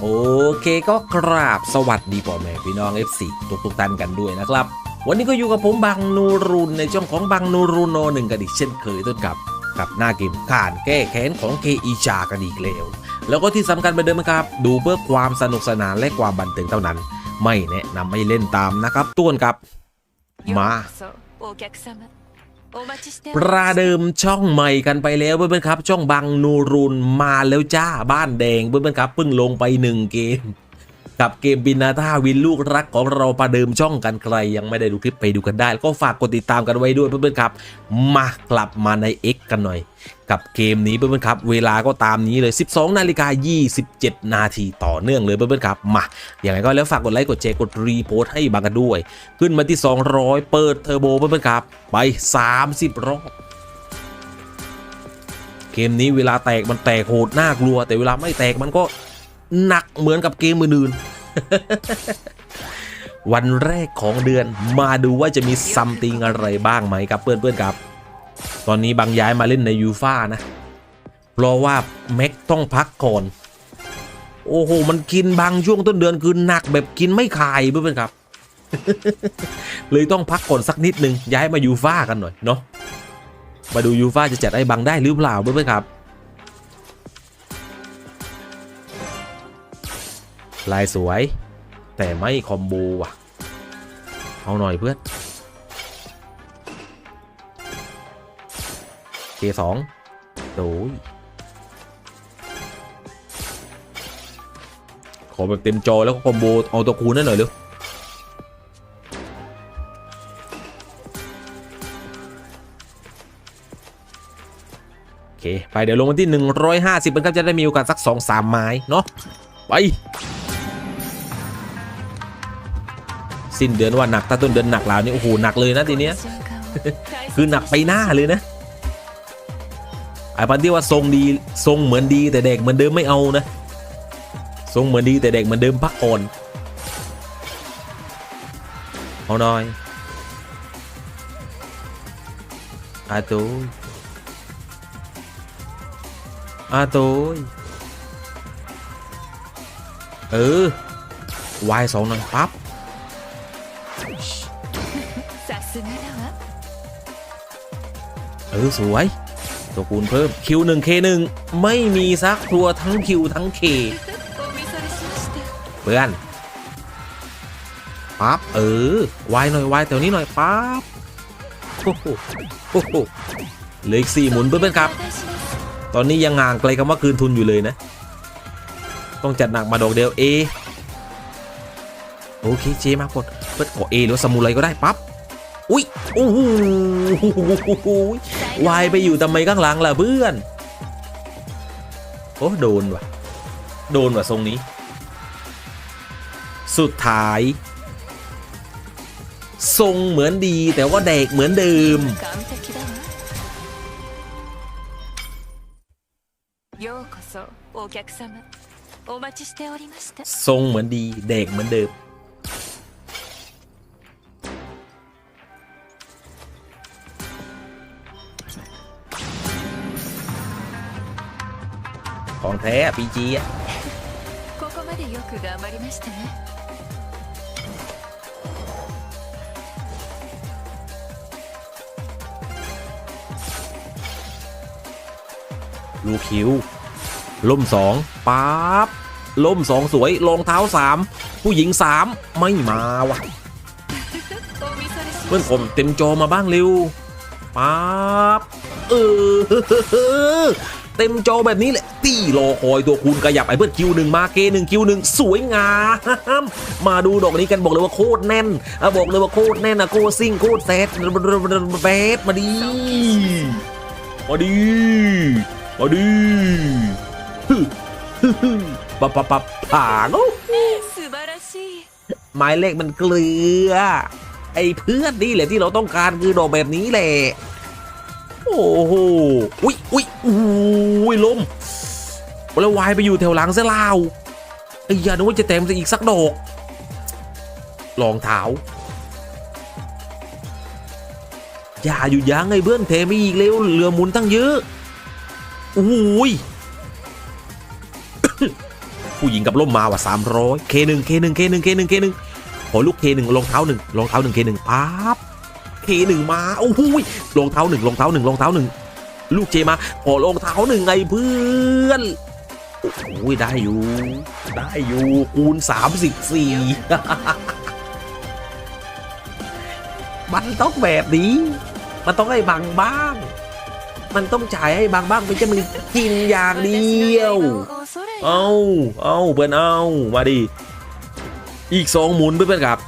โอเคก็กราบสวัสดีพ่อแม่พี่น้อง FC ทุกทุกท่านกันด้วยนะครับ วันนี้ก็อยู่กับผมบางนูรุนในช่องของบางนูรุนโนหนึ่งกันอีกเช่นเคยต้นกับกับหน้าเกมการแก้แค้นของเคอีชากันอีกแล้ว แล้วก็ที่สำคัญไปเดิมครับ ดูเพื่อความสนุกสนานและความบันเทิงเท่านั้น ไม่แนะนำให้เล่นตามนะครับต้นกับมา ปราเดิมช่องใหม่กันไปแล้วเพื่อนๆครับ ช่องบังนูรุนมาแล้วจ้าบ้านแดงเพื่อนๆครับเพิ่งลงไปหนึ่งเกม กับเกมบินาท่าวินลูกรักของเราประเดิมช่องกันใครยังไม่ได้ดูคลิปไปดูกันได้ แล้วก็ฝากกดติดตามกันไว้ด้วยเพื่อนๆครับ มากลับมาใน X กันหน่อย กับเกมนี้เพื่อนๆครับ เวลาก็ตามนี้เลย 12นาฬิกา27 นาทีต่อเนื่องเลยเพื่อนๆครับ มาอย่างไรก็แล้วฝากกดไลค์กดแชร์กดรีโพสต์ให้บังกันด้วย ขึ้นมาที่ 200 เปิดเทอร์โบเพื่อนๆครับ ไป 30 รอบเกมนี้เวลาแตกมันแตกโหดน่ากลัว แต่เวลาไม่แตกมันก็ หนักเหมือนกับเกมอื่นๆวันแรกของเดือนมาดูว่าจะมีซัมติงอะไรบ้างไหมครับเพื่อนๆครับ ตอนนี้บางย้ายมาเล่นในยูฟ่านะ เพราะว่าแม็กต้องพักก่อน โอ้โห มันกินบางช่วงต้นเดือนคือหนักแบบกินไม่คายเพื่อนๆครับ เลยต้องพักก่อนสักนิดนึงย้ายมายูฟ่ากันหน่อยเนาะมาดูยูฟ่าจะจัดไอ้บังได้หรือเปล่าเพื่อนๆครับ ลายสวย แต่ไม่คอมโบว่ะ เอาหน่อยเพื่อนเคสองโดยขอแบบเต็มจอแล้วก็คอมโบเอาตัวคูณนั่นหน่อยเร็วโอเค ไปเดี๋ยวลงวันที่ 150มันก็จะได้มีโอกาสสัก 2-3 ไม้ เนาะไป สิ้นเดือนว่าหนักถ้าต้นเดือนหนักแล้วนี่โอ้โหหนักเลยนะทีเนี้ยคือหนักไปหน้าเลยนะไอ้พันที่ว่าทรงดีทรงเหมือนดีแต่เด็กเหมือนเดิมไม่เอานะทรงเหมือนดีแต่เด็กเหมือนเดิมพักก่อนเอาหน่อยอาตูอาตัวเออวายสองหน่อยปั๊บ เออสวย ตัวคูณเพิ่มคิวหนึ่งเคหนึ่งไม่มีซักครัวทั้งคิวทั้งเคเพื่อนปั๊บเออวายหน่อยวายแถวนี้หน่อยปั๊บโอ้โหโอ้โหเหลืออีกสี่หมุนเพื่อนครับ ตอนนี้ยังห่างไกลคำว่าคืนทุนอยู่เลยนะ ต้องจัดหนักมาดอกเดียวเอโอเคเจมากดเพื่อนขอเอหรือสมุไรก็ได้ปั๊บ อุ้ยโอ้โหวายไปอยู่ทำไมข้างหลังล่ะเพื่อนโอ้โดนว่ะ โดนว่ะทรงนี้ สุดท้าย ทรงเหมือนดีแต่ว่าแดกเหมือนเดิมทรงเหมือนดีแดกเหมือนเดิม ของแท้ปีจีลูคิวล่มสองป๊าบล่มสองสวยรองเท้าสามผู้หญิงสามไม่มาวะเพื่อนผมเต็มจอมาบ้างเร็วป๊าบเออ เต็มจอแบบนี้แหละตี้รอคอยตัวคุณขยับไอเบิร์คิวหนึ่งมาเกหนึ่งคิวหนึ่งสวยงามมาดูดอกนี้กันบอกเลยว่าโคตรแน่นอะบอกเลยว่าโคตรแน่นอะโคตรซิ่งโคตรแซดแบดมาดีมาดีมาดีฮึฮึปะปะปะบผางหมายเลขมันเกลือ ไอ้เพื่อนนี่แหละที่เราต้องการคือดอกแบบนี้แหละ โอ้โห อุ้ยอุ้ยอู แล้ววายไปอยู่แถวหลังซะลาวไอ้ยานึกว่าจะเต็มซะอีกสักดอกรองเท้าอย่าอยู่ยั้งไอ้เพื่อนเทมีอีกเร็วเรือหมุนตั้งเยอะโอ้ยผู้หญิงกับล่มมาว่ะสามร้อยเคหนึ่งเคหนึ่งเคหนึ่งเคหนึ่งเคหนึ่งขอลูกเคหนึ่งรองเท้าหนึ่งรองเท้าหนึ่งเคหนึ่งปั๊บเคหนึ่งมาโอ้โหยรองเท้าหนึ่งรองเท้าหนึ่งรองเท้าหนึ่งลูกเจมาขอรองเท้าหนึ่งไงเพื่อน อ้โหได้อยู่ ได้อยู่คูณสามสิบสี่มันต้องแบบนี้ มันต้องให้บังบ้าง มันต้องจ่ายให้บางบ้างไม่ใช่มึงกินอย่างเดียว เอาเอาเพื่อนเอามาดิ อีกสองหมุนเพื่อนๆครับ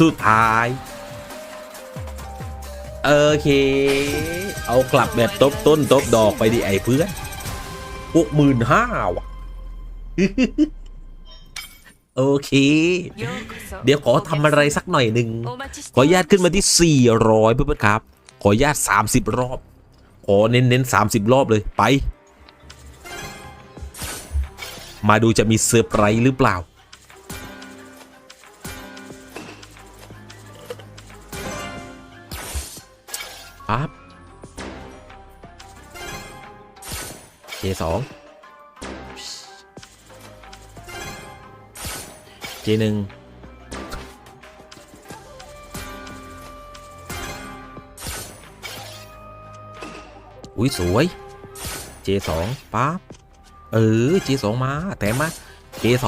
สุดท้าย โอเค เอากลับแบบตบต้นตบดอกไปดิไอ้เพื่อนหกหมื่นห้าว่ะ โอเค เดี๋ยวขอทำอะไรสักหน่อยหนึ่ง ขอญาตขึ้นมาที่ 400เพื่อนครับ ขอญาต30 รอบ ขอเน้นเน้น30 รอบเลยไป มาดูจะมีเซอร์ไพรส์หรือเปล่า ปั๊บเจสองเจหนึ่งอุ้ยสวย J2 ปั๊บ เออ J2 มาแถมมา J2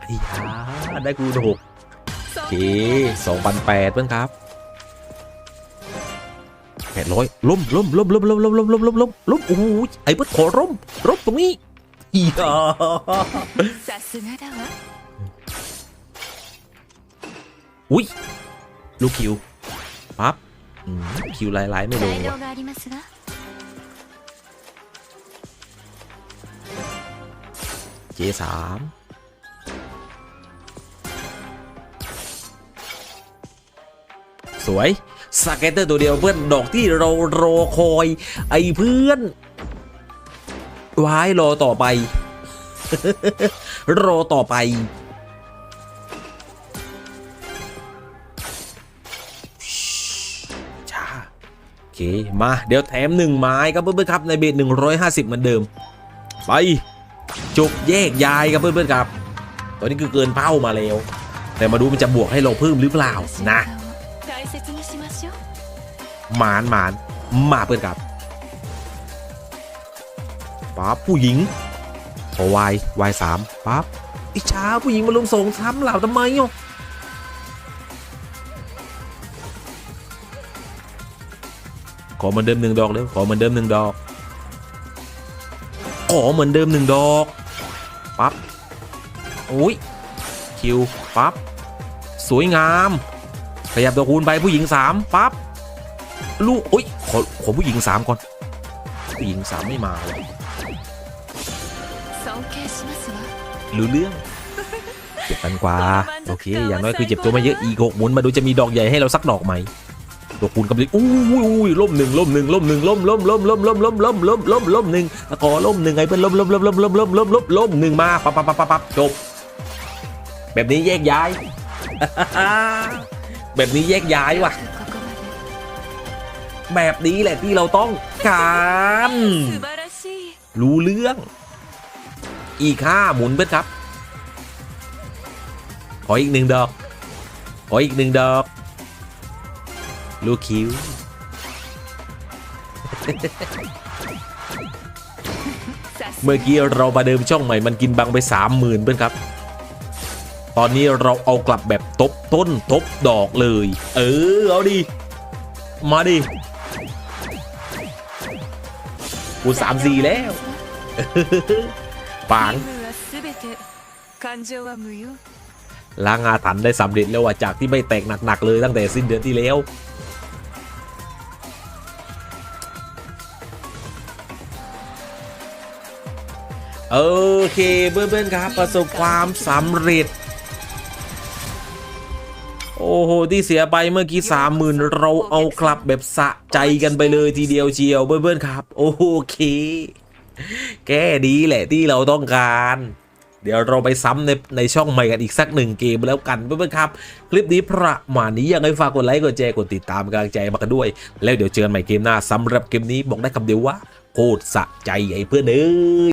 ไอ้ยาได้คูณหกโอเคสองพันแปดเพื่อนครับ แปดร้อยล้มล้มล้มล้มล้มล้มล้มล้มล้มล้มล้มโอ้ยไอ้เบิร์ดขอร้มร่มตรงนี้อี๋อุ้ยลูกคิวปั๊บคิวลายๆไม่โดนว่ะเจสามสวย สเก็ตเตอร์ตัวเดียวเพื่อนดอกที่เรารอคอย ไอ้เพื่อนวายรอต่อไป รอต่อไปช้าโอเค มา เดี๋ยวแถมหนึ่งไม้ครับเพื่อนๆครับในเบส150เหมือนเดิม ไปจบแยกย้ายครับเพื่อนๆครับ ตอนนี้คือเกินเป้ามาแล้ว แต่มาดูมันจะบวกให้เราเพิ่มหรือเปล่านะ หมานหมานมาเพื่อนครับปั๊บผู้หญิงพอวายวายสามปั๊บอิจฉาผู้หญิงมาลงสงซ้ำเหล่าทำไมอะขอเหมือนเดิมหนึ่งดอกเลยขอเหมือนเดิมหนึ่งดอก ขอเหมือนเดิมหนึ่งดอกปั๊บอุ้ยคิวปั๊บสวยงาม ขยับตัวคูณไปผู้หญิง3ปั๊บลูกอุ้ยขอขอผู้หญิง3ก่อนผู้หญิง3ไม่มาเลยหรือเรื่องเจ็บกันกว่าโอเค อย่างน้อยคือเจ็บตัวมาเยอะอีกหกหมุนมาดูจะมีดอกใหญ่ให้เราสักดอกไหมตัวคูณกำลังอู้ยอู้ล่มหนึ่งล่มหนึ่งล่มหนึ่งล่มล่มล่มล่มล่มล่มล่มล่มล่มล่มหนึ่งตะกอล่มหนึ่งไงเป็นล่มล่มล่มล่มล่มล่มล่มล่มล่มหนึ่งมาปั๊บปั๊บปั๊บปั๊บจบ แบบนี้แยกย้าย แบบนี้แยกย้ายว่ะ แบบนี้แหละที่เราต้องการรู้เรื่อง อีกห้าหมุนเพื่อครับ ขออีกหนึ่งดอก ขออีกหนึ่งดอก ลูกคิวเมื่อกี้เราประเดิมช่องใหม่มันกินบังไปสามหมื่นเพื่อนครับ ตอนนี้เราเอากลับแบบทบต้นทบดอกเลย เออ เอาดิ มาดิกูสามสี่แล้ว ปังล้างอาถรรพ์ได้สำเร็จแล้วว่าจากที่ไม่แตกหนัก ๆ เลยตั้งแต่สิ้นเดือนที่แล้ว โอเคเบื่อนๆครับ ประสบความสำเร็จ โอ้โห ที่เสียไปเมื่อกี้สามหมื่นเราเอากลับแบบสะใจกันไปเลยทีเดียวเชียวเพื่อนๆครับ โอเค แก้ดีแหละที่เราต้องการเดี๋ยวเราไปซ้ำในในช่องใหม่กันอีกสักหนึ่งเกมแล้วกันเพื่อนๆครับ คลิปนี้ประมาณนี้ยังไงฝากกดไลค์กดแชร์กดติดตามกำลังใจมากันด้วย แล้วเดี๋ยวเจอกันใหม่เกมหน้าสำหรับเกมนี้บอกได้คำเดียวว่าโคตรสะใจไอ้เพื่อนเอ้ย